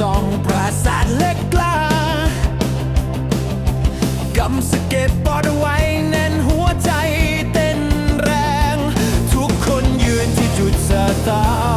สองปราสาทเล็กกล้ากำสเก็ตปอดไว้แน่นหัวใจเต้นแรง ทุกคนยืนที่จุดสตาร์